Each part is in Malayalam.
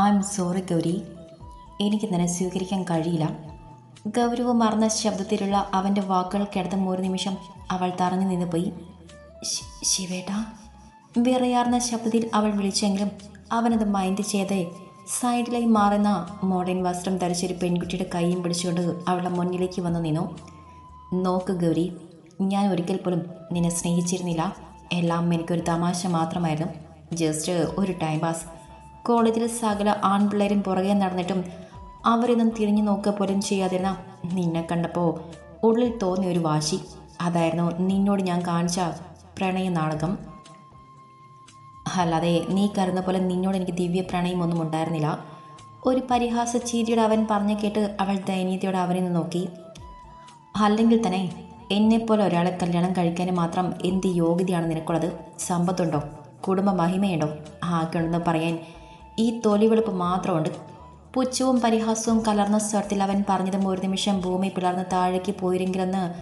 I am sorry Gauri. എനിക്ക് നിന്നെ സ്വീകരിക്കാൻ കഴിയില്ല. ഗൗരവ് മറന്ന ശബ്ദത്തിലുള്ള അവന്റെ വാക്കുകൾ കിടത്തും ഒരു നിമിഷം അവൾ തറഞ്ഞു നിന്ന് പോയി. ശിവേട്ടാ. വിറയാർന്ന ശബ്ദത്തിൽ അവൾ വിളിച്ചെങ്കിലും അവനത് മൈൻഡ് ചെയ്ത് സൈഡിലായി മാറുന്ന മോഡേൺ വസ്ത്രം ധരിച്ചൊരു പെൺകുട്ടിയുടെ കൈയും പിടിച്ചുകൊണ്ട് അവളുടെ മുന്നിലേക്ക് വന്നു നിന്നു. നോക്ക് ഗൗരി ഞാൻ ഒരിക്കൽ പോലും നിന്നെ സ്നേഹിച്ചിരുന്നില്ല. എല്ലാം എനിക്കൊരു തമാശ മാത്രമായിരുന്നു. ജസ്റ്റ് ഒരു ടൈം പാസ് കോളേജിൽ സകല ആൺപിള്ളേരും പുറകെ നടന്നിട്ടും അവരൊന്നും തിരിഞ്ഞു നോക്കുക പോലും ചെയ്യാതിരുന്ന നിന്നെ കണ്ടപ്പോൾ ഉള്ളിൽ തോന്നിയ ഒരു വാശി. അതായിരുന്നു നിന്നോട് ഞാൻ കാണിച്ച പ്രണയ നാടകം. അല്ലാതെ നീ കരുന്ന പോലെ നിന്നോട് എനിക്ക് ദിവ്യ പ്രണയമൊന്നും ഉണ്ടായിരുന്നില്ല. ഒരു പരിഹാസ ചീരിയുടെ അവൻ പറഞ്ഞു കേട്ട് അവൾ ദയനീയതയോടെ അവനെ നോക്കി. അല്ലെങ്കിൽ തന്നെ എന്നെപ്പോലെ ഒരാളെ കല്യാണം കഴിക്കാൻ മാത്രം എന്ത് യോഗ്യതയാണ് നിനക്കുള്ളത്? സമ്പത്തുണ്ടോ? കുടുംബ മഹിമയുണ്ടോ ആകെയുണ്ടെന്ന് പറയാൻ ഈ തൊലിവെളുപ്പ് മാത്രമുണ്ട്. പുച്ഛവും പരിഹാസവും കലർന്ന സ്വരത്തിൽ അവൻ പറഞ്ഞതും ഒരു നിമിഷം ഭൂമി പിളർന്ന് താഴേക്ക് പോയിരുങ്കിലെന്ന്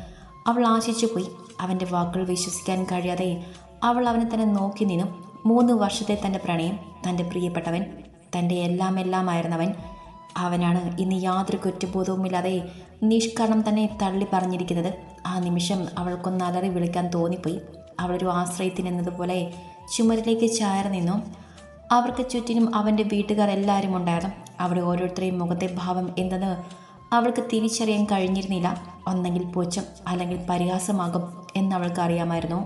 അവൾ ആശിച്ചു പോയി. അവന്റെ വാക്കുകൾ വിശ്വസിക്കാൻ കഴിയാതെ അവൾ അവനെ തന്നെ നോക്കി നിന്നു. മൂന്ന് വർഷത്തെ തന്റെ പ്രണയം തന്റെ പ്രിയപ്പെട്ടവൻ തന്റെ എല്ലാം എല്ലാമായിരുന്നവൻ അവനാണ് ഇന്ന് യാതൊരു കുറ്റബോധവുമില്ലാതെ നിഷ്കരണം തന്നെ തള്ളി പറഞ്ഞിരിക്കുന്നത്. ആ നിമിഷം അവൾക്കൊന്ന് അലറി വിളിക്കാൻ തോന്നിപ്പോയി. അവളൊരു ആശ്രയത്തിനെന്നതുപോലെ ചുമരിലേക്ക് ചായർ നിന്നു. അവർക്ക് ചുറ്റിനും അവന്റെ വീട്ടുകാർ എല്ലാവരും ഉണ്ടായിരുന്നു. അവിടെ ഓരോരുത്തരെയും മുഖത്തെ ഭാവം എന്തെന്ന് അവൾക്ക് തിരിച്ചറിയാൻ കഴിഞ്ഞിരുന്നില്ല. ഒന്നെങ്കിൽ പൂച്ചം അല്ലെങ്കിൽ പരിഹാസമാകും എന്ന് അവൾക്ക് അറിയാമായിരുന്നു.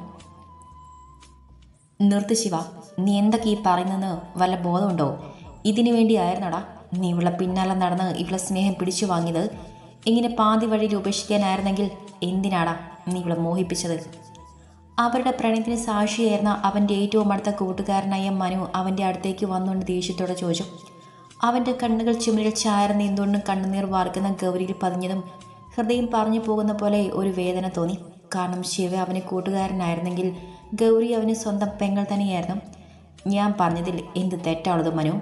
നിർത്ത് ശിവ നീ എന്തൊക്കെ ഈ പറയുന്നതെന്ന് വല്ല ബോധമുണ്ടോ? ഇതിനു വേണ്ടിയായിരുന്നടാ നീ ഇവളെ പിന്നാലെ നടന്ന് ഇവളെ സ്നേഹം പിടിച്ചു വാങ്ങിയത്. ഇങ്ങനെ പാതി വഴിയിൽ ഉപേക്ഷിക്കാനായിരുന്നെങ്കിൽ എന്തിനാടാ നീ ഇവളെ മോഹിപ്പിച്ചത്? അവരുടെ പ്രണയത്തിന് സാക്ഷിയായിരുന്ന അവന്റെ ഏറ്റവും അടുത്ത കൂട്ടുകാരനായ മനു അവന്റെ അടുത്തേക്ക് വന്നുകൊണ്ട് ദേഷ്യത്തോടെ ചോദിച്ചു. അവന്റെ കണ്ണുകൾ ചുമലിൽ ചായർന്ന് എന്തുകൊണ്ടും കണ്ണുനീർ വാർക്കുന്ന ഗൗരിയിൽ പതിഞ്ഞതും ഹൃദയം പറഞ്ഞു പോകുന്ന പോലെ ഒരു വേദന തോന്നി. കാരണം ശിവ അവന് കൂട്ടുകാരനായിരുന്നെങ്കിൽ ഗൗരി അവന് സ്വന്തം പെങ്ങൾ തന്നെയായിരുന്നു. ഞാൻ പറഞ്ഞതിൽ എന്ത് തെറ്റാണത് മനു?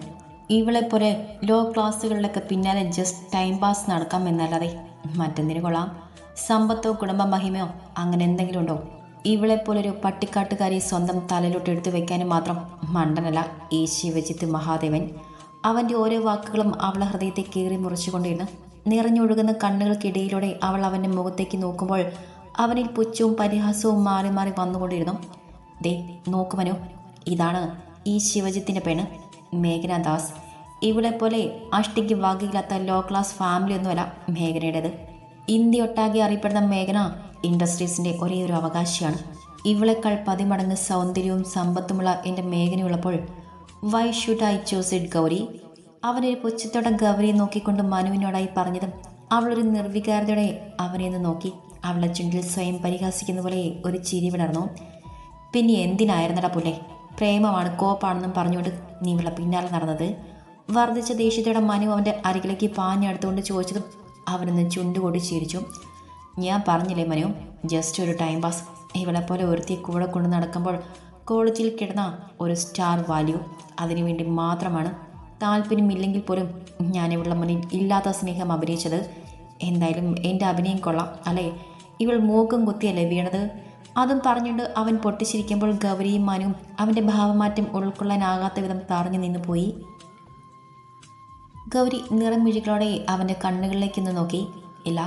ഇവളെപ്പോലെ ലോ ക്ലാസ്സുകളിലൊക്കെ പിന്നാലെ ജസ്റ്റ് ടൈം പാസ് നടക്കാം എന്നല്ലാതെ മറ്റെന്തിനു കൊള്ളാം? സമ്പത്തോ കുടുംബ മഹിമയോ അങ്ങനെ എന്തെങ്കിലും ഉണ്ടോ? ഇവളെപ്പോലൊരു പട്ടിക്കാട്ടുകാരി സ്വന്തം തലയിലോട്ട് എടുത്തു വെക്കാനും മാത്രം മണ്ടനല്ല ഈ ശിവജിത്ത് മഹാദേവൻ. അവന്റെ ഓരോ വാക്കുകളും അവളെ ഹൃദയത്തെ കീറി മുറിച്ചുകൊണ്ടിരുന്നു. നിറഞ്ഞൊഴുകുന്ന കണ്ണുകൾക്കിടയിലൂടെ അവൾ അവന്റെ മുഖത്തേക്ക് നോക്കുമ്പോൾ അവനിൽ പുച്ഛവും പരിഹാസവും മാറി മാറി വന്നുകൊണ്ടിരുന്നു. ദേ നോക്കുമനോ ഇതാണ് ഈ ശിവജിത്തിന്റെ പെണ് മേഘന ദാസ്. ഇവളെപ്പോലെ അഷ്ടിക്ക് വകയില്ലാത്ത ലോ ക്ലാസ് ഫാമിലി ഒന്നുമല്ല മേഘനയുടേത്. ഇന്ത്യ ഒട്ടാകെ അറിയപ്പെടുന്ന മേഘന ഇൻഡസ്ട്രീസിന്റെ ഒരേ ഒരു അവകാശിയാണ്. ഇവളെക്കാൾ പതിമടങ്ങ് സൗന്ദര്യവും സമ്പത്തുമുള്ള എന്റെ മേഘനയുള്ളപ്പോൾ why should I choose it Gauri? അവനൊരു പുച്ഛത്തോടെ ഗൗരിയെ നോക്കിക്കൊണ്ട് മനുവിനോടായി പറഞ്ഞതും അവളൊരു നിർവികാരതയോടെ അവനെ ഒന്ന് നോക്കി. അവളെ ചുണ്ടിൽ സ്വയം പരിഹാസിക്കുന്ന പോലെ ഒരു ചിരി വിടർന്നു. പിന്നെ എന്തിനായിരുന്നടാ പുല്ലേ പ്രേമമാണ് കോപ്പാണെന്നും പറഞ്ഞുകൊണ്ട് നീ ഇവളെ പിന്നാലെ നടന്നത് വർദ്ധിച്ച ദേഷ്യത്തോടെ മനു അവന്റെ അരികിലേക്ക് പാഞ്ഞെടുത്തുകൊണ്ട് ചോദിച്ചതും അവനൊന്ന് ചുണ്ടുകൊടി ചിരിച്ചു. ഞാൻ പറഞ്ഞില്ലേ മനു ജസ്റ്റ് ഒരു ടൈം പാസ് ഇവളെ പോലെ ഒരുത്തി കൂടെ കൊണ്ട് നടക്കുമ്പോൾ കോളേജിൽ കിടന്ന ഒരു സ്റ്റാർ വാല്യൂ അതിനുവേണ്ടി മാത്രമാണ് താല്പര്യമില്ലെങ്കിൽ പോലും ഞാൻ ഇവളുടെ മുന്നിൽ ഇല്ലാത്ത സ്നേഹം അഭിനയിച്ചത്. എന്തായാലും എന്റെ അഭിനയം കൊള്ളാം അല്ലേ? ഇവൾ മൂക്കും കുത്തിയല്ലേ വീണത്? അതും പറഞ്ഞുകൊണ്ട് അവൻ പൊട്ടിച്ചിരിക്കുമ്പോൾ ഗൗരിയും മാനും അവന്റെ ഭാവമാറ്റം ഉൾക്കൊള്ളാനാകാത്ത വിധം തറഞ്ഞു നിന്നു പോയി. ഗൗരി നിറം മിഴികളോടെ അവന്റെ കണ്ണുകളിലേക്ക് നിന്ന് നോക്കി. ഇല്ല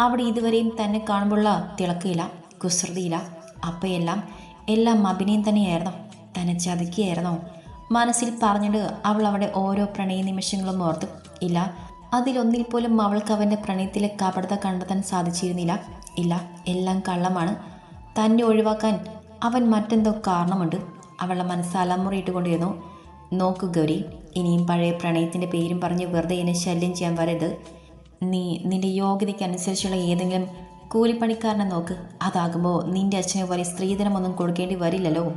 അവിടെ ഇതുവരെയും തന്നെ കാണുമ്പോഴുള്ള തിളക്കയില്ല കുസൃതിയില്ല അപ്പയെല്ലാം എല്ലാം അഭിനയം തന്നെയായിരുന്നു. തന്നെ ചതിക്കുകയായിരുന്നു മനസ്സിൽ പറഞ്ഞിട്ട് അവൾ അവിടെ ഓരോ പ്രണയ നിമിഷങ്ങളും ഓർത്തു. ഇല്ല അതിലൊന്നിൽ പോലും അവൾക്ക് അവന്റെ പ്രണയത്തിലെ കപടത കണ്ടെത്താൻ സാധിച്ചിരുന്നില്ല. ഇല്ല എല്ലാം കള്ളമാണ്. തന്നെ ഒഴിവാക്കാൻ അവൻ മറ്റെന്തോ കാരണമുണ്ട്. അവളുടെ മനസ്സ് അലമുറയിട്ടുകൊണ്ടിരുന്നു. നോക്കു ഗൗരി ഇനിയും പഴയ പ്രണയത്തിന്റെ പേരും പറഞ്ഞ് വെറുതെ എന്നെ ശല്യം ചെയ്യാൻ വരരുത്. നീ നിന്റെ യോഗ്യതയ്ക്കനുസരിച്ചുള്ള ഏതെങ്കിലും കൂലിപ്പണിക്കാരനെ നോക്ക്. അതാകുമ്പോൾ നിന്റെ അച്ഛനെ വലിയ സ്ത്രീധനമൊന്നും കൊടുക്കേണ്ടി വരില്ലല്ലോ.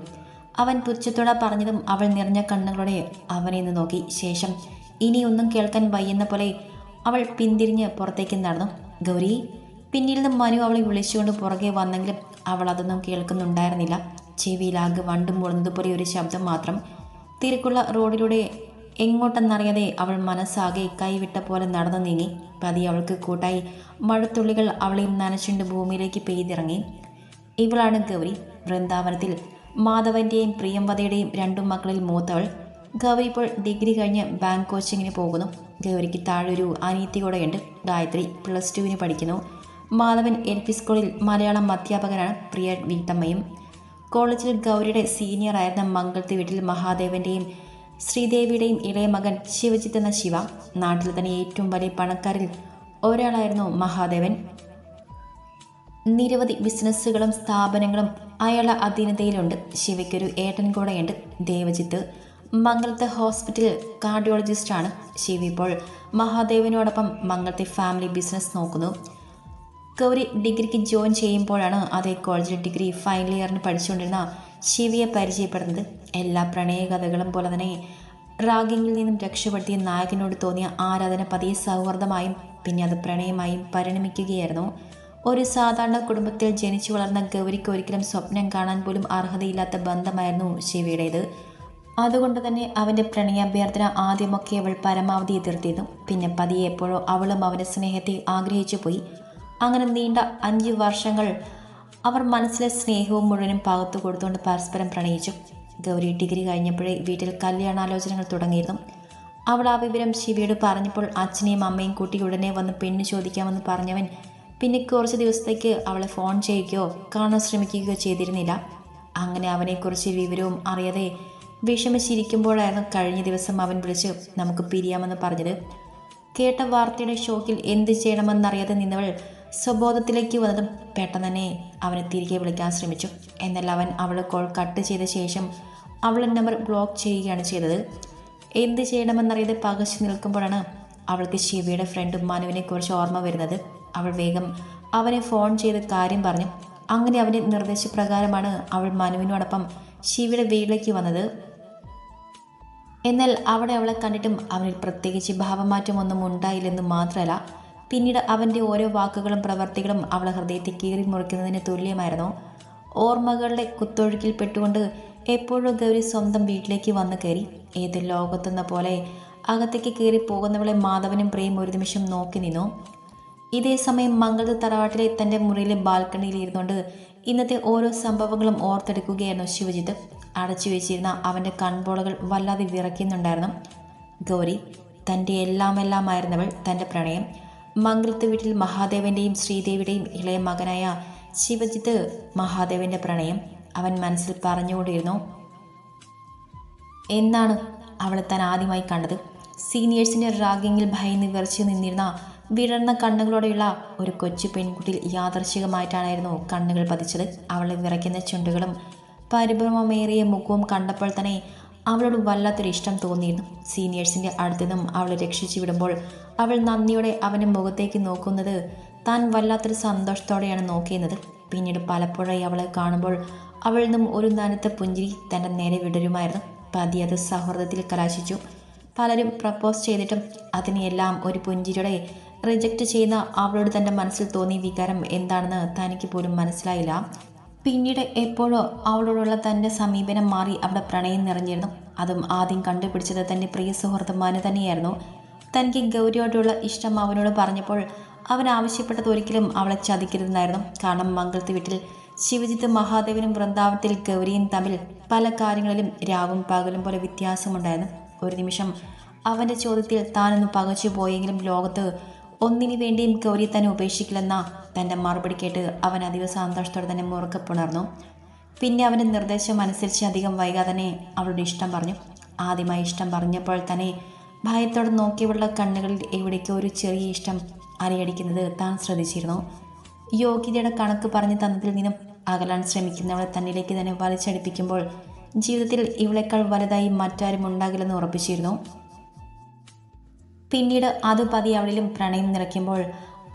അവൻ പുച്ഛത്തോടെ പറഞ്ഞതും അവൾ നിറഞ്ഞ കണ്ണുകളോടെ അവനെ നിന്ന് നോക്കി. ശേഷം ഇനിയൊന്നും കേൾക്കാൻ വയ്യുന്ന പോലെ അവൾ പിന്തിരിഞ്ഞ് പുറത്തേക്ക് നടന്നു. ഗൗരി പിന്നിൽ നിന്ന് മനു അവളെ വിളിച്ചുകൊണ്ട് പുറകെ വന്നെങ്കിലും അവൾ അതൊന്നും കേൾക്കുന്നുണ്ടായിരുന്നില്ല. ചെവിയിലാകെ വണ്ടും മുളന്നതുപോലെ ഒരു ശബ്ദം മാത്രം തിരക്കുള്ള റോഡിലൂടെ എങ്ങോട്ടെന്നറിയാതെ അവൾ മനസ്സാകെ കൈവിട്ട പോലെ നടന്നു നീങ്ങി. പതി അവൾക്ക് കൂട്ടായി മഴത്തുള്ളികൾ അവളെ നനച്ചുണ്ട് ഭൂമിയിലേക്ക് പെയ്തിറങ്ങി. ഇവളാണ് ഗൗരി. വൃന്ദാവനത്തിൽ മാധവന്റെയും പ്രിയംവതയുടെയും രണ്ടു മക്കളിൽ മൂത്തവൾ. ഗൗരി ഇപ്പോൾ ഡിഗ്രി കഴിഞ്ഞ് ബാങ്ക് കോച്ചിങ്ങിന് പോകുന്നു. ഗൗരിക്ക് താഴെ ഒരു കൂടെയുണ്ട്. ഗായത്രി പ്ലസ് ടുവിന് പഠിക്കുന്നു. മാധവൻ എൽ പി സ്കൂളിൽ മലയാളം അധ്യാപകനാണ്. പ്രിയ വീട്ടമ്മയും. കോളേജിൽ ഗൗരിയുടെ സീനിയറായിരുന്ന മംഗളത്തെ വീട്ടിൽ മഹാദേവന്റെയും ശ്രീദേവിയുടെയും ഇളയ മകൻ ശിവജിത്ത് എന്ന ശിവ നാട്ടിൽ തന്നെ ഏറ്റവും വലിയ പണക്കാരിൽ ഒരാളായിരുന്നു മഹാദേവൻ. നിരവധി ബിസിനസ്സുകളും സ്ഥാപനങ്ങളും അയാളുടെ അധീനതയിലുണ്ട്. ശിവയ്ക്കൊരു ഏട്ടൻ കൂടെയുണ്ട് ദേവജിത്ത്. മംഗളത്തെ ഹോസ്പിറ്റലിൽ കാർഡിയോളജിസ്റ്റാണ് ശിവ ഇപ്പോൾ. മഹാദേവനോടൊപ്പം മംഗളത്തെ ഫാമിലി ബിസിനസ് നോക്കുന്നു. ഗൗരി ഡിഗ്രിക്ക് ജോയിൻ ചെയ്യുമ്പോഴാണ് അതേ കോളേജിൽ ഡിഗ്രി ഫൈനൽ ഇയറിന് പഠിച്ചുകൊണ്ടിരുന്ന ശിവയെ പരിചയപ്പെടുന്നത്. എല്ലാ പ്രണയകഥകളും പോലെ തന്നെ റാഗിങ്ങിൽ നിന്നും രക്ഷപ്പെടുത്തിയ നായകനോട് തോന്നിയ ആരാധന പതിയെ സൗഹൃദമായും പിന്നെ അത് പ്രണയമായും പരിണമിക്കുകയായിരുന്നു. ഒരു സാധാരണ കുടുംബത്തിൽ ജനിച്ചു വളർന്ന ഗൗരിക്ക് ഒരിക്കലും സ്വപ്നം കാണാൻ പോലും അർഹതയില്ലാത്ത ബന്ധമായിരുന്നു ശിവയുടേത്. അതുകൊണ്ട് തന്നെ അവന്റെ പ്രണയാഭ്യർത്ഥന ആദ്യമൊക്കെ അവൾ പരമാവധി എതിർത്തിരുന്നു. പിന്നെ പതിയെ എപ്പോഴോ അവളും അവന്റെ സ്നേഹത്തെ ആഗ്രഹിച്ചു പോയി. അങ്ങനെ നീണ്ട അഞ്ച് വർഷങ്ങൾ അവർ മനസ്സിലെ സ്നേഹവും മുഴുവനും പകർത്തു കൊടുത്തുകൊണ്ട് പരസ്പരം പ്രണയിച്ചു. ഗൗരി ഡിഗ്രി കഴിഞ്ഞപ്പോഴേ വീട്ടിൽ കല്യാണാലോചനകൾ തുടങ്ങിയിരുന്നു. അവൾ ആ വിവരം ശിവയോട് പറഞ്ഞപ്പോൾ അച്ഛനെയും അമ്മയും കൂട്ടി ഉടനെ വന്ന് പെണ്ണ് ചോദിക്കാമെന്ന് പറഞ്ഞവൻ പിന്നെ കുറച്ച് ദിവസത്തേക്ക് അവളെ ഫോൺ ചെയ്യുകയോ കാണാൻ ശ്രമിക്കുകയോ ചെയ്തിരുന്നില്ല. അങ്ങനെ അവനെക്കുറിച്ച് വിവരവും അറിയാതെ വിഷമിച്ചിരിക്കുമ്പോഴായിരുന്നു കഴിഞ്ഞ ദിവസം അവൻ വിളിച്ച് നമുക്ക് പിരിയാമെന്ന് പറഞ്ഞത്. കേട്ട വാർത്തയുടെ ഷോക്കിൽ എന്ത് ചെയ്യണമെന്നറിയാതെ നിന്നവൾ സ്വബോധത്തിലേക്ക് വന്നതും പെട്ടെന്ന് തന്നെ അവനെ തിരികെ വിളിക്കാൻ ശ്രമിച്ചു. എന്നാൽ അവൻ അവളെ കോൾ കട്ട് ചെയ്ത ശേഷം അവളുടെ നമ്പർ ബ്ലോക്ക് ചെയ്യുകയാണ് ചെയ്തത്. എന്ത് ചെയ്യണമെന്നറിയാതെ പകച്ചു നിൽക്കുമ്പോഴാണ് അവൾക്ക് ശിവയുടെ ഫ്രണ്ട് മനുവിനെ കുറിച്ച് ഓർമ്മ വരുന്നത്. അവൾ വേഗം അവനെ ഫോൺ ചെയ്ത് കാര്യം പറഞ്ഞു. അങ്ങനെ അവന്റെ നിർദ്ദേശപ്രകാരമാണ് അവൾ മനുവിനോടൊപ്പം ശിവയുടെ വീട്ടിലേക്ക് വന്നത്. എന്നാൽ അവിടെ അവളെ കണ്ടിട്ടും അവനിൽ പ്രത്യേകിച്ച് ഭാവമാറ്റമൊന്നും ഉണ്ടായില്ലെന്ന് മാത്രമല്ല പിന്നീട് അവന്റെ ഓരോ വാക്കുകളും പ്രവർത്തികളും അവളെ ഹൃദയത്തെ കീറി മുറിക്കുന്നതിന് തുല്യമായിരുന്നു. ഓർമ്മകളുടെ കുത്തൊഴുക്കിൽ പെട്ടുകൊണ്ട് എപ്പോഴും ഗൗരി സ്വന്തം വീട്ടിലേക്ക് വന്നു കയറി. ഏത് ലോകത്തെന്ന പോലെ അകത്തേക്ക് കയറി പോകുന്നവളെ മാധവനും പ്രിയം ഒരു നിമിഷം നോക്കി നിന്നു. ഇതേ സമയം മംഗളത്ത് തറവാട്ടിലെ തന്റെ മുറിയിലെ ബാൽക്കണിയിൽ ഇരുന്നുകൊണ്ട് ഇന്നത്തെ ഓരോ സംഭവങ്ങളും ഓർത്തെടുക്കുകയായിരുന്നു ശിവജിത്ത്. അടച്ചു വെച്ചിരുന്ന അവന്റെ കൺപോളകൾ വല്ലാതെ വിറയ്ക്കുന്നുണ്ടായിരുന്നു. ഗൗരി തന്റെ എല്ലാമെല്ലാമായിരുന്നവൾ തന്റെ പ്രണയം. മംഗളത്ത് വീട്ടിൽ മഹാദേവന്റെയും ശ്രീദേവിയുടെയും ഇളയ മകനായ ശിവജിത്ത് മഹാദേവന്റെ പ്രണയം അവൻ മനസ്സിൽ പറഞ്ഞുകൊണ്ടിരുന്നു. എന്നാണ് അവളെ താൻ ആദ്യമായി കണ്ടത്. സീനിയേഴ്സിന്റെ റാഗിങ്ങിൽ ഭയന്ന് വിറച്ചു നിന്നിരുന്ന വിടർന്ന കണ്ണുകളോടെയുള്ള ഒരു കൊച്ചു പെൺകുട്ടിയിൽ യാദർശികമായിട്ടായിരുന്നു കണ്ണുകൾ പതിച്ചത്. അവളെ വിറയ്ക്കുന്ന ചുണ്ടുകളും പരിഭ്രമമേറിയ മുഖവും കണ്ടപ്പോൾ തന്നെ അവളോട് വല്ലാത്തൊരു ഇഷ്ടം തോന്നിയിരുന്നു. സീനിയേഴ്സിന്റെ അടുത്തു നിന്നും അവളെ രക്ഷിച്ചു വിടുമ്പോൾ അവൾ നന്ദിയോടെ അവന്റെ മുഖത്തേക്ക് നോക്കുന്നത് താൻ വല്ലാത്തൊരു സന്തോഷത്തോടെയാണ് നോക്കിയിരുന്നത്. പിന്നീട് പലപ്പോഴായി അവളെ കാണുമ്പോൾ അവളിൽ നിന്നും ഒരു നനത്തെ പുഞ്ചിരി തന്റെ നേരെ വിടരുമായിരുന്നു. പതി അത് സൗഹൃദത്തിൽ കലാശിച്ചു. പലരും പ്രപ്പോസ് ചെയ്തിട്ടും അതിനെയെല്ലാം ഒരു പുഞ്ചിരിയുടെ റിജക്റ്റ് ചെയ്യുന്ന അവളോട് തന്റെ മനസ്സിൽ തോന്നിയ വികാരം എന്താണെന്ന് തനിക്ക് പോലും മനസ്സിലായില്ല. പിന്നീട് എപ്പോഴോ അവളോടുള്ള തന്റെ സമീപനം മാറി അവിടെ പ്രണയം നിറഞ്ഞിരുന്നു. അതും ആദ്യം കണ്ടുപിടിച്ചത് തന്റെ പ്രിയ സുഹൃത്ത് മനു തന്നെയായിരുന്നു. തനിക്ക് ഗൗരിയോടുള്ള ഇഷ്ടം അവനോട് പറഞ്ഞപ്പോൾ അവൻ ആവശ്യപ്പെട്ടത് ഒരിക്കലും അവളെ ചതിക്കരുതെന്നായിരുന്നു. കാരണം മംഗളത്ത് വീട്ടിൽ ശിവജിത്ത് മഹാദേവനും വൃന്ദാവനത്തിൽ ഗൗരിയും തമ്മിൽ പല കാര്യങ്ങളിലും രാവും പകലും പോലെ വ്യത്യാസമുണ്ടായിരുന്നു. ഒരു നിമിഷം അവന്റെ ചോദ്യത്തിൽ താനൊന്ന് പകച്ചു പോയെങ്കിലും ലോകത്ത് ഒന്നിനു വേണ്ടിയും ഗൗരി തന്നെ ഉപേക്ഷിക്കില്ലെന്ന തന്റെ മറുപടി കേട്ട് അവൻ അതീവ സന്തോഷത്തോടെ തന്നെ മുറുക്കെ പുണർന്നു. പിന്നെ അവന്റെ നിർദ്ദേശം അനുസരിച്ച് അധികം വൈകാതെ തന്നെ അവളുടെ ഇഷ്ടം പറഞ്ഞു. ആദ്യമായി ഇഷ്ടം പറഞ്ഞപ്പോൾ തന്നെ ഭയത്തോടെ നോക്കിയവളുടെ കണ്ണുകളിൽ എവിടേക്കോ ഒരു ചെറിയ ഇഷ്ടം അലയടിക്കുന്നത് താൻ ശ്രദ്ധിച്ചിരുന്നു. യോഗ്യതയുടെ കണക്ക് പറഞ്ഞു തന്നതിൽ നിന്നും അകലാൻ ശ്രമിക്കുന്നവളെ തന്നിലേക്ക് തന്നെ വലിച്ചടിപ്പിക്കുമ്പോൾ ജീവിതത്തിൽ ഇവളെക്കാൾ വലുതായി മറ്റാരും ഉണ്ടാകില്ലെന്ന് ഉറപ്പിച്ചിരുന്നു. പിന്നീട് അത് പതി അവളിലും പ്രണയം നിറയ്ക്കുമ്പോൾ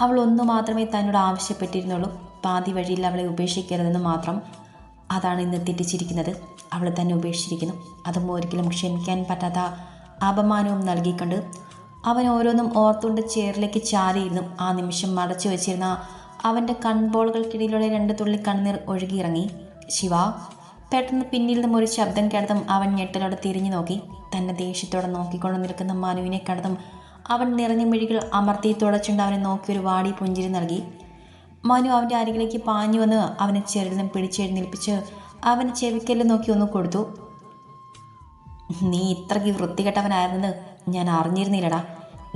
അവൾ ഒന്നു മാത്രമേ തന്നോട് ആവശ്യപ്പെട്ടിരുന്നുള്ളൂ. പാതി വഴിയിൽ അവളെ ഉപേക്ഷിക്കരുതെന്ന് മാത്രം. അതാണ് ഇന്ന് തെറ്റിച്ചിരിക്കുന്നത്. അവൾ തന്നെ ഉപേക്ഷിച്ചിരിക്കുന്നു. അതും ഒരിക്കലും ക്ഷമിക്കാൻ പറ്റാത്ത അപമാനവും നൽകിക്കൊണ്ട് അവൻ ഓരോന്നും ഓർത്തുകൊണ്ട് ചേറിലേക്ക് ചാരിയിരുന്നു. ആ നിമിഷം മടച്ചു വെച്ചിരുന്ന അവന്റെ കൺബോളുകൾക്കിടയിലുള്ള രണ്ട് തുള്ളി കണ്ണീർ ഒഴുകിയിറങ്ങി. ശിവ പെട്ടെന്ന് പിന്നിൽ നിന്നും ഒരു ശബ്ദം കേട്ടതും അവൻ ഞെട്ടലോടെ തിരിഞ്ഞു നോക്കി. തന്നെ ദേഷ്യത്തോടെ നോക്കിക്കൊണ്ട് നിൽക്കുന്ന മനുവിനെ കണ്ടതും അവൻ നിറഞ്ഞ മിഴികൾ അമർത്തി തുടച്ചുകൊണ്ട് അവനെ നോക്കി ഒരു വാടി പുഞ്ചിരി നൽകി. മനു അവന്റെ അരികിലേക്ക് പാഞ്ഞു വന്ന് അവനെ ചെറുതും പിടിച്ചെഴുന്നേൽപ്പിച്ച് അവന് ചെവിക്കല്ല് നോക്കി ഒന്ന് കൊടുത്തു. നീ ഇത്രയ്ക്ക് വൃത്തികെട്ടവനായിരുന്നെന്ന് ഞാൻ അറിഞ്ഞിരുന്നില്ലടാ.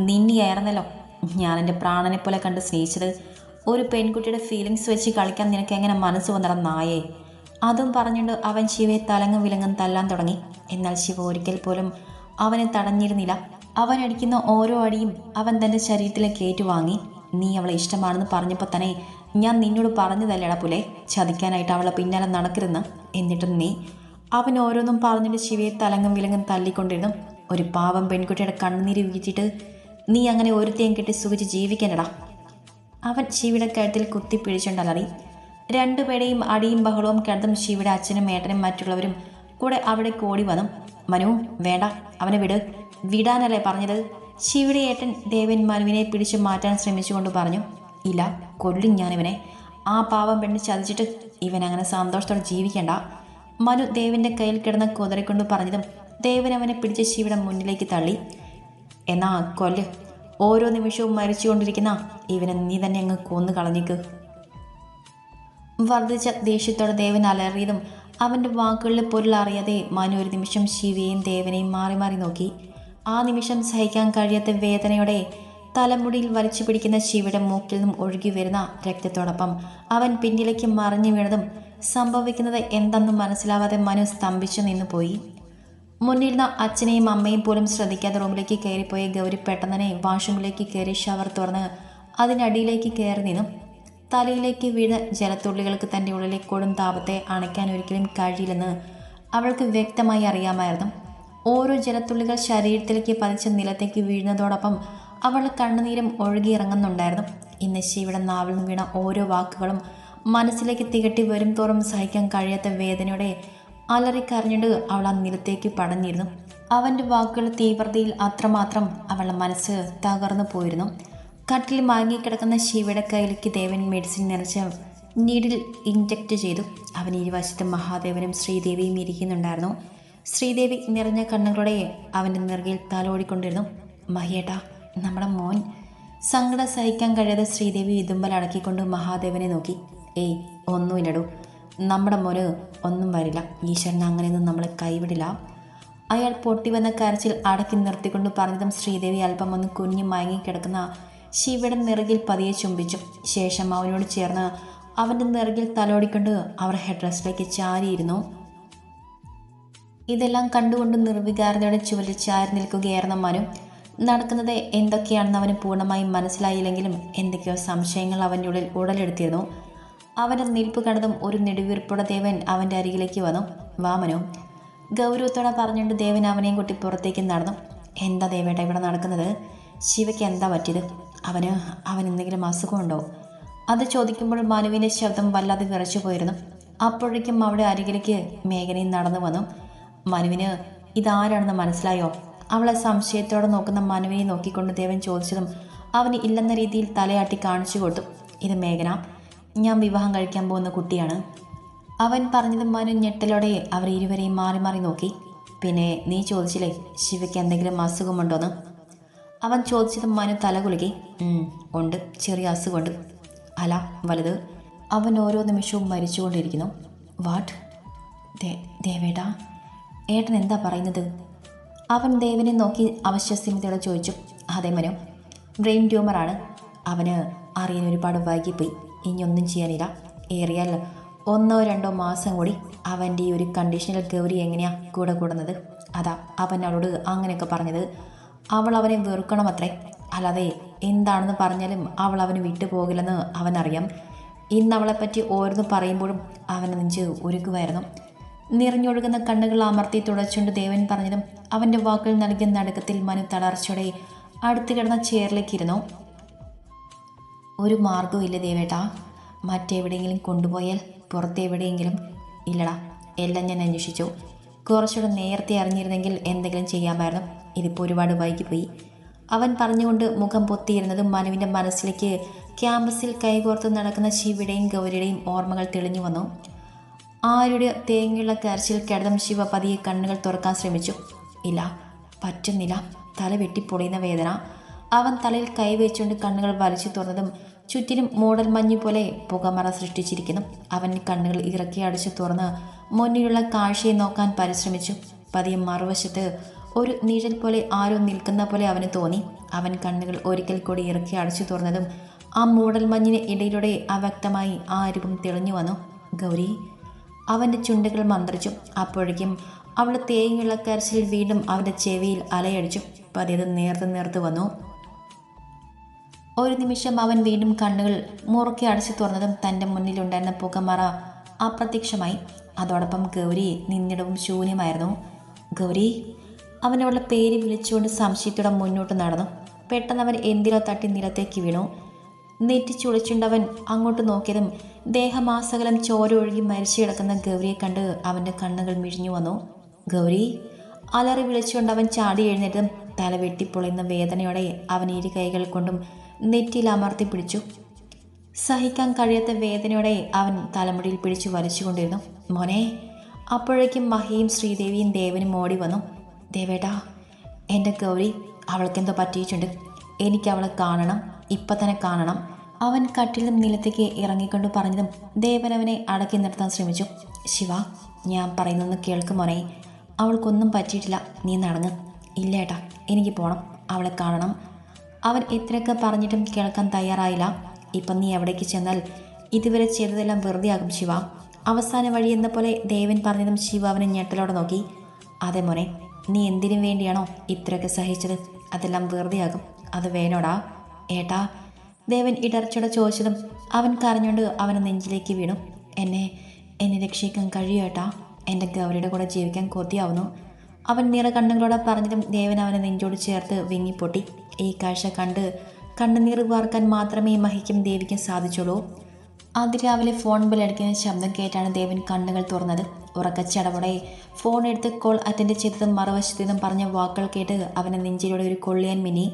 നിന്നെയായിരുന്നല്ലോ ഞാൻ എന്റെ പ്രാണനെ പോലെ കണ്ട് സ്നേഹിച്ചത്. ഒരു പെൺകുട്ടിയുടെ ഫീലിങ്സ് വെച്ച് കളിക്കാൻ നിനക്ക് എങ്ങനെ മനസ്സ് വന്നട നായേ? അതും പറഞ്ഞുകൊണ്ട് അവൻ ശിവയെ തലങ്ങും വിലങ്ങും തല്ലാൻ തുടങ്ങി. എന്നാൽ ശിവ ഒരിക്കൽ പോലും അവനെ തടഞ്ഞിരുന്നില്ല. അവൻ അടിക്കുന്ന ഓരോ അടിയും അവൻ തന്റെ ശരീരത്തിലേക്ക് ഏറ്റുവാങ്ങി നീ അവളെ ഇഷ്ടമാണെന്ന് പറഞ്ഞപ്പോൾ തന്നെ ഞാൻ നിന്നോട് പറഞ്ഞതല്ലേടാ പുലെ? ചതിക്കാനായിട്ട് അവളെ പിന്നാലെ നടക്കരുന്ന്. എന്നിട്ടും നീ? അവൻ ഓരോന്നും പറഞ്ഞിട്ട് ശിവയെ തലങ്ങും വിലങ്ങും തല്ലിക്കൊണ്ടിരുന്നു. ഒരു പാവം പെൺകുട്ടിയുടെ കണ്ണുനീര് വീഴ്ത്തിയിട്ട് നീ അങ്ങനെ ഒരുത്തേയും കെട്ടി സുഖിച്ച് ജീവിക്കാനടാ അവൻ ശിവയുടെ കഴുത്തിൽ കുത്തി പിടിച്ചുണ്ടലറി രണ്ടുപേരെയും അടിയും ബഹളവും കിടന്നും ശിവയുടെ അച്ഛനും മേട്ടനും മറ്റുള്ളവരും കൂടെ അവിടെ കോടി വന്നു. മനു വേണ്ട. അവനെ വിട്. വിടാനല്ലേ പറഞ്ഞത്? ശിവിടിയേട്ടൻ ദേവൻ മനുവിനെ പിടിച്ചു മാറ്റാൻ ശ്രമിച്ചുകൊണ്ട് പറഞ്ഞു ഇല്ല കൊല്ലും ഞാനിവനെ. ആ പാവം പെണ്ണ് ചതിച്ചിട്ട് ഇവൻ അങ്ങനെ സന്തോഷത്തോടെ ജീവിക്കണ്ട. മനു ദേവിന്റെ കയ്യിൽ കിടന്ന കുതിരക്കൊണ്ട് പറഞ്ഞതും ദേവൻ അവനെ പിടിച്ച ശിവയുടെ മുന്നിലേക്ക് തള്ളി. എന്നാ കൊല്ല്. ഓരോ നിമിഷവും മരിച്ചുകൊണ്ടിരിക്കുന്ന ഇവനെ നീ തന്നെ അങ്ങ് കൊന്നു കളഞ്ഞേക്ക്. വർദ്ധിച്ച ദേഷ്യത്തോടെ ദേവൻ അലറിയതും അവന്റെ വാക്കുകളിൽ പൊരുൾ അറിയാതെ മനു ഒരു നിമിഷം ശിവയെയും ദേവനെയും മാറി മാറി നോക്കി. ആ നിമിഷം സഹിക്കാൻ കഴിയാത്ത വേദനയോടെ തലമുടിയിൽ വലിച്ചു പിടിക്കുന്ന ശിവയുടെ മൂക്കിൽ നിന്നും ഒഴുകി വരുന്ന രക്തത്തോടൊപ്പം അവൻ പിന്നിലേക്ക് മറിഞ്ഞു വീണതും സംഭവിക്കുന്നത് എന്തെന്നും മനസ്സിലാവാതെ മനു സ്തംഭിച്ചു നിന്നു പോയി മുന്നിരുന്ന അച്ഛനെയും അമ്മയും പോലും ശ്രദ്ധിക്കാതെ റൂമിലേക്ക് കയറിപ്പോയ ഗൗരി പെട്ടെന്നനെ വാഷ്റൂമിലേക്ക് കയറി ഷവർ തുറന്ന് അതിനടിയിലേക്ക് കയറി നിന്നും. തലയിലേക്ക് വീണ ജലത്തുള്ളികൾക്ക് തന്റെ ഉള്ളിലെ കൊടും താപത്തെ അണയ്ക്കാൻ ഒരിക്കലും കഴിയില്ലെന്ന് അവൾക്ക് വ്യക്തമായി അറിയാമായിരുന്നു. ഓരോ ജലത്തുള്ളികൾ ശരീരത്തിലേക്ക് പതിച്ച് നിലത്തേക്ക് വീഴുന്നതോടൊപ്പം അവൾ കണ്ണുനീരും ഒഴുകിയിറങ്ങുന്നുണ്ടായിരുന്നു. ഇന്ന് ശിവയുടെ നാവിൽ നിന്ന് വീണ ഓരോ വാക്കുകളും മനസ്സിലേക്ക് തികട്ടി വരും തോറും സഹിക്കാൻ കഴിയാത്ത വേദനയുടെ അലറിക്കറിഞ്ഞിട്ട് അവൾ ആ നിലത്തേക്ക് പടഞ്ഞിരുന്നു. അവന്റെ വാക്കുകളുടെ തീവ്രതയിൽ അത്രമാത്രം അവളുടെ മനസ്സ് തകർന്നു പോയിരുന്നു. കട്ടിൽ മാങ്ങിക്കിടക്കുന്ന ശിവയുടെ കയ്യിലേക്ക് ദേവൻ മെഡിസിൻ നിറച്ച് നീഡിൽ ഇൻജക്റ്റ് ചെയ്തു. അവൻ ഇരുവശത്ത് മഹാദേവനും ശ്രീദേവിയും ഇരിക്കുന്നുണ്ടായിരുന്നു. ശ്രീദേവി നിറഞ്ഞ കണ്ണുകളോടെ അവന്റെ നിറകിൽ തലോടിക്കൊണ്ടിരുന്നു മഹിയേട്ടാ നമ്മുടെ മോൻ. സങ്കടം സഹിക്കാൻ കഴിയാതെ ശ്രീദേവി ഇതുമ്പൽ അടക്കിക്കൊണ്ട് മഹാദേവനെ നോക്കി. ഏയ് ഒന്നുമില്ലടൂ. നമ്മുടെ മോന് ഒന്നും വരില്ല. ഈശ്വരൻ അങ്ങനെയൊന്നും നമ്മളെ കൈവിടില്ല. അയാൾ പൊട്ടി വന്ന കരച്ചിൽ അടക്കി നിർത്തിക്കൊണ്ട് പറഞ്ഞതും ശ്രീദേവി അല്പം ഒന്ന് കുഞ്ഞു മയങ്ങിക്കിടക്കുന്ന ശിവയുടെ നിറകിൽ പതിയെ ചുംബിച്ചു. ശേഷം അവനോട് ചേർന്ന് അവന്റെ നിറകിൽ തലോടിക്കൊണ്ട് അവർ ഹെഡ് റെസ്റ്റിലേക്ക് ചാരിയിരുന്നു. ഇതെല്ലാം കണ്ടുകൊണ്ട് നിർവികാരതയോടെ ചുവലിൽ ചാരി നിൽക്കുകയായിരുന്ന മനു നടക്കുന്നത് എന്തൊക്കെയാണെന്ന് അവന് പൂർണമായും മനസ്സിലായില്ലെങ്കിലും എന്തൊക്കെയോ സംശയങ്ങൾ അവന്റെ ഉള്ളിൽ ഉടലെടുത്തിരുന്നു. അവന്റെ നിൽപ്പ് കണ്ടതും ഒരു നെടുവീർപ്പുടെ ദേവൻ അവന്റെ അരികിലേക്ക് വന്നു. വാമനു ഗൗരവത്തോടെ പറഞ്ഞുകൊണ്ട് ദേവൻ അവനെയും കുട്ടി പുറത്തേക്ക് നടന്നു. എന്താ ദേവേട്ട ഇവിടെ നടക്കുന്നത്? ശിവയ്ക്ക് എന്താ പറ്റിയത്? അവന് അവൻ എന്തെങ്കിലും അസുഖമുണ്ടോ? അത് ചോദിക്കുമ്പോൾ മനുവിന്റെ ശബ്ദം വല്ലാതെ വിറച്ചു പോയിരുന്നു അപ്പോഴേക്കും അവിടെ അരികിലേക്ക് മേഘനയും നടന്നു വന്നു. മനുവിന് ഇതാരാണെന്ന് മനസ്സിലായോ? അവളെ സംശയത്തോടെ നോക്കുന്ന മനുവിനെ നോക്കിക്കൊണ്ട് ദേവൻ ചോദിച്ചതും അവന് ഇല്ലെന്ന രീതിയിൽ തലയാട്ടി കാണിച്ചു കൊടുത്തു. ഇത് മേഘന ഞാൻ വിവാഹം കഴിക്കാൻ പോകുന്ന കുട്ടിയാണ് അവൻ പറഞ്ഞത് മനു ഞെട്ടലോടെ അവർ ഇരുവരെയും മാറി മാറി നോക്കി. പിന്നെ നീ ചോദിച്ചില്ലേ ശിവയ്ക്ക് എന്തെങ്കിലും അസുഖമുണ്ടോന്ന് അവൻ ചോദിച്ചത് മനു തലകുലുക്കി. "ഉം, ഉണ്ട്. ചെറിയ അസുഖമുണ്ട്. അല വലുത്. അവൻ ഓരോ നിമിഷവും മരിച്ചുകൊണ്ടിരിക്കുന്നു. വാട്ട്? ദേ ദേവേട്ടാ ഏട്ടൻ എന്താ പറയുന്നത്? അവൻ ദേവനെ നോക്കി അവശ്യസ്യതയോടെ ചോദിച്ചു. അതെ മനു ബ്രെയിൻ ട്യൂമറാണ് അവന് അറിയാൻ ഒരുപാട് വൈകിപ്പോയി. ഇനിയൊന്നും ചെയ്യാനില്ല. ഏറിയാൽ ഒന്നോ രണ്ടോ മാസം കൂടി അവന്റെ ഈ ഒരു കണ്ടീഷനിൽ ഗൗരി എങ്ങനെയാ കൂടെ കൂടുന്നത്? അതാ അവൻ അവളോട് അങ്ങനെയൊക്കെ പറഞ്ഞത്. അവൾ അവനെ വെറുക്കണം അത്രേ അല്ലാതെ എന്താണെന്ന് പറഞ്ഞാലും അവൾ അവന് വിട്ടുപോകില്ലെന്ന് അവനറിയാം. ഇന്ന് അവളെപ്പറ്റി ഓരോന്ന് പറയുമ്പോഴും അവനെ നെഞ്ച് ഉരുകുമായിരുന്നു. നിറഞ്ഞൊഴുകുന്ന കണ്ണുകൾ അമർത്തി തുടച്ചുകൊണ്ട് ദേവൻ പറഞ്ഞതും അവന്റെ വാക്കുകൾ നൽകിയ നടുക്കത്തിൽ മനു തളർച്ചയോടെ അടുത്ത് കിടന്ന ചെയറിലേക്കിരുന്നു. ഒരു മാർഗവും ഇല്ല ദേവേട്ടാ. മറ്റെവിടെയെങ്കിലും കൊണ്ടുപോയാൽ പുറത്തെവിടെയെങ്കിലും ഇല്ലടാ. എല്ലാം ഞാൻ അന്വേഷിച്ചു. കുറച്ചുകൂടെ നേരത്തെ അറിഞ്ഞിരുന്നെങ്കിൽ എന്തെങ്കിലും ചെയ്യാമായിരുന്നു. ഇതിപ്പോൾ ഒരുപാട് വൈകിപ്പോയി. അവൻ പറഞ്ഞുകൊണ്ട് മുഖം പൊത്തിയിരുന്നതും മനുവിന്റെ മനസ്സിലേക്ക് ക്യാമ്പസിൽ കൈകോർത്ത് നടക്കുന്ന ശിവയുടെയും ഗൗരിയുടെയും ഓർമ്മകൾ തെളിഞ്ഞു വന്നു. ആരുടെ തേങ്ങയുള്ള കരച്ചിൽ കിടന്നും ശിവ പതിയെ കണ്ണുകൾ തുറക്കാൻ ശ്രമിച്ചു. ഇല്ല പറ്റുന്നില്ല. തല വെട്ടിപ്പൊളിയുന്ന വേദന. അവൻ തലയിൽ കൈവച്ചുകൊണ്ട് കണ്ണുകൾ വലിച്ചു തുറന്നതും ചുറ്റിനും മൂടൽ മഞ്ഞു പോലെ പുകമറ സൃഷ്ടിച്ചിരിക്കുന്നു. അവൻ കണ്ണുകൾ ഇറക്കി അടച്ചു തുറന്ന് മുന്നിലുള്ള കാഴ്ചയെ നോക്കാൻ പരിശ്രമിച്ചു. പതിയെ മറുവശത്ത് ഒരു നിഴൽ പോലെ ആരോ നിൽക്കുന്ന പോലെ അവന് തോന്നി. അവൻ കണ്ണുകൾ ഒരിക്കൽ കൂടി ഇറക്കി അടച്ചു തുറന്നതും ആ മൂടൽ മഞ്ഞിന് ഇടയിലൂടെ അവ്യക്തമായി ആ രൂപം തെളിഞ്ഞു വന്നു. ഗൗരി അവന്റെ ചുണ്ടുകൾ മന്ത്രിച്ചു. അപ്പോഴേക്കും അവളുടെ തേങ്ങയുള്ള കരച്ചിൽ വീണ്ടും അവന്റെ ചെവിയിൽ അലയടിച്ചു. പതിയത് നേർത്ത് നേർത്ത് വന്നു. ഒരു നിമിഷം അവൻ വീണ്ടും കണ്ണുകൾ മുറുക്കി അടച്ചു തുറന്നതും തന്റെ മുന്നിലുണ്ടായിരുന്ന പുകമറ അപ്രത്യക്ഷമായി. അതോടൊപ്പം ഗൗരി നിന്നിടവും ശൂന്യമായിരുന്നു. ഗൗരി അവനവളുടെ പേര് വിളിച്ചുകൊണ്ട് സംശയത്തോടെ മുന്നോട്ട് നടന്നു. പെട്ടെന്ന് അവൻ എന്തിനോ തട്ടി നിലത്തേക്ക് വീണു. നെറ്റി ചുളിച്ചുണ്ടവൻ അങ്ങോട്ട് നോക്കിയതും ദേഹമാസകലം ചോര ഒഴുകി മരിച്ചു കിടക്കുന്ന ഗൗരിയെ കണ്ട് അവന്റെ കണ്ണുകൾ മിഴിഞ്ഞു വന്നു. ഗൗരി അലറി വിളിച്ചുകൊണ്ട് അവൻ ചാടി എഴുന്നേറ്റതും തല വെട്ടിപ്പൊളിയുന്ന വേദനയോടെ അവൻ ഇരു കൈകൾ കൊണ്ടും നെറ്റിയിൽ അമർത്തി പിടിച്ചു. സഹിക്കാൻ കഴിയാത്ത വേദനയോടെ അവൻ തലമുടിയിൽ പിടിച്ചു വലിച്ചുകൊണ്ടിരുന്നു. മോനെ അപ്പോഴേക്കും മഹിയും ശ്രീദേവിയും ദേവനും ഓടി വന്നു. ദേവേട്ടാ എന്റെ ഗൗരി അവൾക്കെന്തോ പറ്റിയിട്ടുണ്ട്. എനിക്ക് അവളെ കാണണം. ഇപ്പം തന്നെ കാണണം. അവൻ കട്ടിലും നിലത്തേക്ക് ഇറങ്ങിക്കൊണ്ട് പറഞ്ഞതും ദേവൻ അവനെ അടക്കി നിർത്താൻ ശ്രമിച്ചു. ശിവ ഞാൻ പറയുന്നൊന്ന് കേൾക്ക് മോനെ. അവൾക്കൊന്നും പറ്റിയിട്ടില്ല. നീ നടങ്ങ് ഇല്ല ഏട്ടാ എനിക്ക് പോകണം അവളെ കാണണം. അവൻ ഇത്രയൊക്കെ പറഞ്ഞിട്ടും കേൾക്കാൻ തയ്യാറായില്ല. ഇപ്പം നീ എവിടേക്ക് ചെന്നാൽ ഇതുവരെ ചെയ്തതെല്ലാം വെറുതെയാകും ശിവ. അവസാന വഴി എന്ന പോലെ ദേവൻ പറഞ്ഞതും ശിവ അവനെ ഞെട്ടലോടെ നോക്കി. അതെ മോനെ നീ എന്തിനു വേണ്ടിയാണോ ഇത്രയൊക്കെ സഹിച്ചത്? അതെല്ലാം വെറുതെയാകും. അത് വേണോടാ. ഏട്ടാ ദേവൻ ഇടർച്ചയുടെ ചോദിച്ചതും അവൻ കരഞ്ഞുകൊണ്ട് അവനെ നെഞ്ചിലേക്ക് വീണു. എന്നെ എന്നെ രക്ഷിക്കാൻ കഴിയും ഏട്ടാ. എന്റെ ഗൗരിയുടെ കൂടെ ജീവിക്കാൻ കൊതിയാവുന്നു. അവൻ നിറ കണ്ണുകളോടെ പറഞ്ഞതും ദേവൻ അവനെ നെഞ്ചോട് ചേർത്ത് വിങ്ങിപ്പൊട്ടി. ഈ കാഴ്ച കണ്ട് കണ്ണുനീർ വാർക്കാൻ മാത്രമേ മഹിക്കും ദേവിക്ക് സാധിച്ചുള്ളൂ. അതിരാവിലെ ഫോൺ ബില്ലടിക്കുന്ന ശബ്ദം കേട്ടാണ് ദേവൻ കണ്ണുകൾ തുറന്നത്. ഉറക്കച്ചടവോടെ ഫോൺ എടുത്ത് കോൾ അറ്റൻഡ് ചെയ്തതും മറുവശത്തു നിന്നും പറഞ്ഞ വാക്കുകൾ കേട്ട് അവനെ നെഞ്ചിലൂടെ ഒരു കൊള്ളിയാൻ മിനി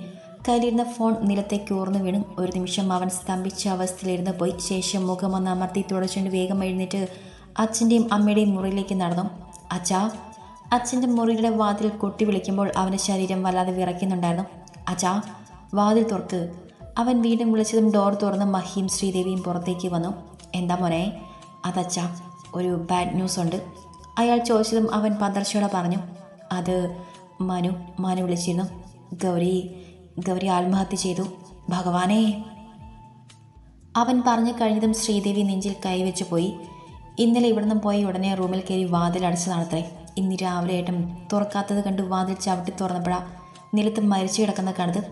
കയ്യിലിരുന്ന ഫോൺ നിലത്തേക്ക് ഊർന്നു വീണു. ഒരു നിമിഷം അവൻ സ്തംഭിച്ച അവസ്ഥയിലിരുന്ന് പോയി. ശേഷം മുഖമൊന്ന് അമർത്തി തുടച്ചുകൊണ്ട് വേഗം എഴുന്നേറ്റ് അച്ഛന്റെയും അമ്മയുടെയും മുറിയിലേക്ക് നടന്നു. അച്ഛാ. അച്ഛന്റെ മുറിയുടെ വാതിൽ കൊട്ടി വിളിക്കുമ്പോൾ അവന്റെ ശരീരം വല്ലാതെ വിറയ്ക്കുന്നുണ്ടായിരുന്നു. അച്ഛാ വാതിൽ തുറക്ക്. അവൻ വീണ്ടും വിളിച്ചതും ഡോർ തുറന്ന് മഹിയും ശ്രീദേവിയും പുറത്തേക്ക് വന്നു. എന്താ മോനെ? അതച്ഛാ ഒരു ബാഡ് ന്യൂസ് ഉണ്ട്. അയാൾ ചോദിച്ചതും അവൻ പതർച്ചയോടെ പറഞ്ഞു. അത് മനു മനു വിളിച്ചിരുന്നു. ഗൗരി ഗൗരി ആത്മഹത്യ ചെയ്തു. ഭഗവാനേ. അവൻ പറഞ്ഞു കഴിഞ്ഞതും ശ്രീദേവി നെഞ്ചിൽ കൈവച്ച് പോയി. ഇന്നലെ ഇവിടുന്ന് പോയി ഉടനെ റൂമിൽ കയറി വാതിൽ അടച്ചതാണത്രേ. ഇന്ന് രാവിലെ ഏട്ടം തുറക്കാത്തത് കണ്ട് വാതിൽ ചവിട്ടി തുറന്നപ്പോഴാ നിലത്ത് മരിച്ചു കിടക്കുന്ന കണ്ടത്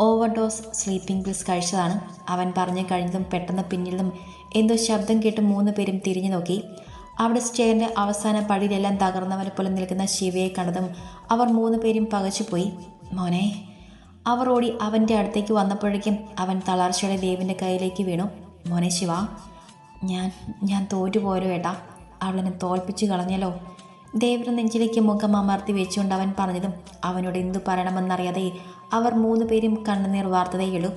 ഓവർഡോസ് സ്ലീപ്പിംഗ് പിൽസ് കഴിച്ചതാണ്. അവൻ പറഞ്ഞു കഴിഞ്ഞതും പെട്ടെന്ന് പിന്നിൽ നിന്നും എന്തോ ശബ്ദം കേട്ട് മൂന്ന് പേരും തിരിഞ്ഞു നോക്കി. അവിടെ സ്റ്റെയറിന്റെ അവസാന പടിയിലെല്ലാം തകർന്നവനെ പോലെ നിൽക്കുന്ന ശിവയെ കണ്ടതും അവർ മൂന്ന് പേരും പകച്ചുപോയി. മോനെ അവർ ഓടി അവന്റെ അടുത്തേക്ക് വന്നപ്പോഴേക്കും അവൻ തളർച്ചയുടെ ദേവിന്റെ കയ്യിലേക്ക് വീണു. മോനെ ശിവ ഞാൻ ഞാൻ തോറ്റുപോരോ ഏട്ടാ. അവളെന്നെ തോൽപ്പിച്ചു കളഞ്ഞല്ലോ. ദേവരുടെ നെഞ്ചിലേക്ക് മുഖം അമർത്തി വെച്ചുകൊണ്ട് അവൻ പറഞ്ഞതും അവനോട് എന്തു പറയണമെന്നറിയാതെ അവർ മൂന്ന് പേരും കണ്ണുനീർ വാർത്തതേയുള്ളൂ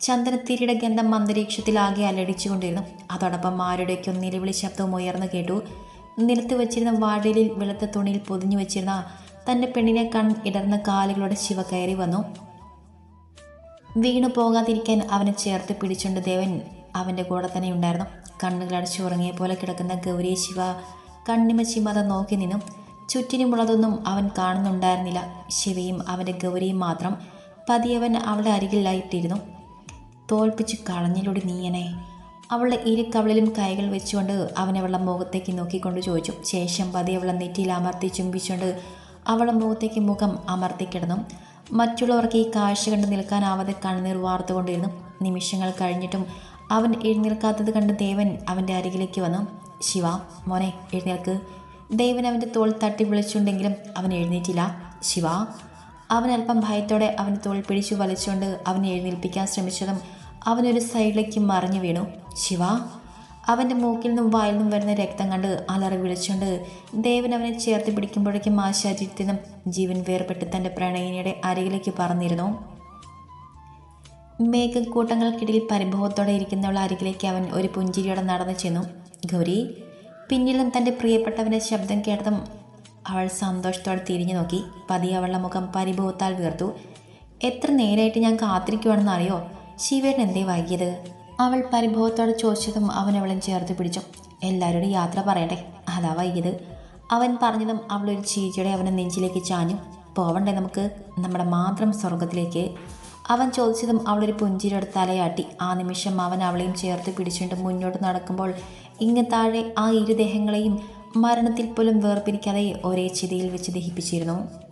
ചന്ദനത്തിരിയുടെ ഗന്ധം അന്തരീക്ഷത്തിലാകെ അലടിച്ചുകൊണ്ടിരുന്നു. അതോടൊപ്പം ആരുടെയൊക്കെ നിലവിളി ശബ്ദവും ഉയർന്നു കേട്ടു. നിലത്ത് വെച്ചിരുന്ന വാഴയിലിൽ വെളുത്ത തുണിയിൽ പൊതിഞ്ഞു വെച്ചിരുന്ന തന്റെ പെണ്ണിനെ കൺ ഇടർന്ന കാലുകളോടെ ശിവ കയറി വന്നു. വീണു പോകാതിരിക്കാൻ അവനെ ചേർത്ത് പിടിച്ചുകൊണ്ട് ദേവൻ അവന്റെ കൂടെ തന്നെ ഉണ്ടായിരുന്നു. കണ്ണുകളടച്ച് ഉറങ്ങിയ പോലെ കിടക്കുന്ന ഗൗരി ശിവ കണ്ണിമച്ചിമത നോക്കി നിന്നും. ചുറ്റിനുമുള്ളതൊന്നും അവൻ കാണുന്നുണ്ടായിരുന്നില്ല. ശിവയും അവന്റെ ഗൗരിയും മാത്രം പതിയവൻ അവളുടെ അരികിലായിട്ടിരുന്നു. തോൽപ്പിച്ച് കളഞ്ഞിലൂടെ നീയനെ അവളുടെ ഇരുക്കവളിലും കൈകൾ വെച്ചുകൊണ്ട് അവൻ അവളുടെ മുഖത്തേക്ക് നോക്കിക്കൊണ്ട് ചോദിച്ചു. ശേഷം പതി അവളെ നെറ്റിയിൽ അമർത്തി ചുംബിച്ചുകൊണ്ട് അവളുടെ മുഖത്തേക്ക് മുഖം അമർത്തി കിടന്നു. മറ്റുള്ളവർക്ക് ഈ കാഴ്ച കണ്ട് നിൽക്കാനാവാതെ കണ്ണുനീർ വാർത്തുകൊണ്ടിരുന്നു. നിമിഷങ്ങൾ കഴിഞ്ഞിട്ടും അവൻ എഴുന്നേൽക്കാത്തത് കണ്ട് ദേവൻ അവന്റെ അരികിലേക്ക് വന്നു. ശിവ മോനെ എഴുന്നേൽക്ക്. ദേവൻ അവന്റെ തോൾ തട്ടി വിളിച്ചുണ്ടെങ്കിലും അവൻ എഴുന്നേറ്റില്ല. ശിവ. അവൻ അല്പം ഭയത്തോടെ അവന്റെ തോൾ പിടിച്ചു വലിച്ചുകൊണ്ട് അവനെ എഴുന്നേൽപ്പിക്കാൻ ശ്രമിച്ചതും അവനൊരു സൈഡിലേക്ക് മറിഞ്ഞു വീണു. ശിവ. അവന്റെ മൂക്കിൽ നിന്നും വായിൽ നിന്നും വരുന്ന രക്തം കണ്ട് അലറി വിളിച്ചുകൊണ്ട് ദേവൻ അവനെ ചേർത്ത് പിടിക്കുമ്പോഴേക്കും ആ ശരീരത്തിൽ നിന്നും ജീവൻ വേർപെട്ട് തന്റെ പ്രണയിനിയുടെ അരികിലേക്ക് പറന്നിരുന്നു. മേഘക്കൂട്ടങ്ങൾക്കിടയിൽ പരിഭവത്തോടെ ഇരിക്കുന്നവൾ അരികിലേക്ക് അവൻ ഒരു പുഞ്ചിരിയോടെ നടന്നു ചെന്നു. ഗൗരി പിന്നിലും തന്റെ പ്രിയപ്പെട്ടവന്റെ ശബ്ദം കേട്ടതും അവൾ സന്തോഷത്തോടെ തിരിഞ്ഞു നോക്കി. പതിയെ അവളുടെ മുഖം പരിഭവത്താൽ വീർത്തു. എത്ര നേരമായിട്ട് ഞാൻ കാത്തിരിക്കുവാണെന്നറിയോ? ശിവേട്ടൻ എന്തേ വൈകിയത്? അവൾ പരിഭവത്തോടെ ചോദിച്ചതും അവൻ അവളെ ചേർത്ത് പിടിച്ചു. എല്ലാവരോടും യാത്ര പറയട്ടെ. അതാ വൈകിയത്. അവൻ പറഞ്ഞതും അവളൊരു ചീച്ചയുടെ അവനെ നെഞ്ചിലേക്ക് ചാഞ്ഞു. പോവണ്ടേ നമുക്ക്? നമ്മുടെ മാത്രം സ്വർഗത്തിലേക്ക് അവൻ ചോദിച്ചതും അവളൊരു പുഞ്ചിരിയുടെ തലയാട്ടി. ആ നിമിഷം അവൻ അവളെയും ചേർത്ത് പിടിച്ചുകൊണ്ട് മുന്നോട്ട് നടക്കുമ്പോൾ ഇങ്ങ് താഴെ ആ ഇരുദേഹങ്ങളെയും മരണത്തിൽ പോലും വേർപിരിക്കാതെ ഒരേ ചിതയിൽ വെച്ച് ദഹിപ്പിച്ചിരുന്നു.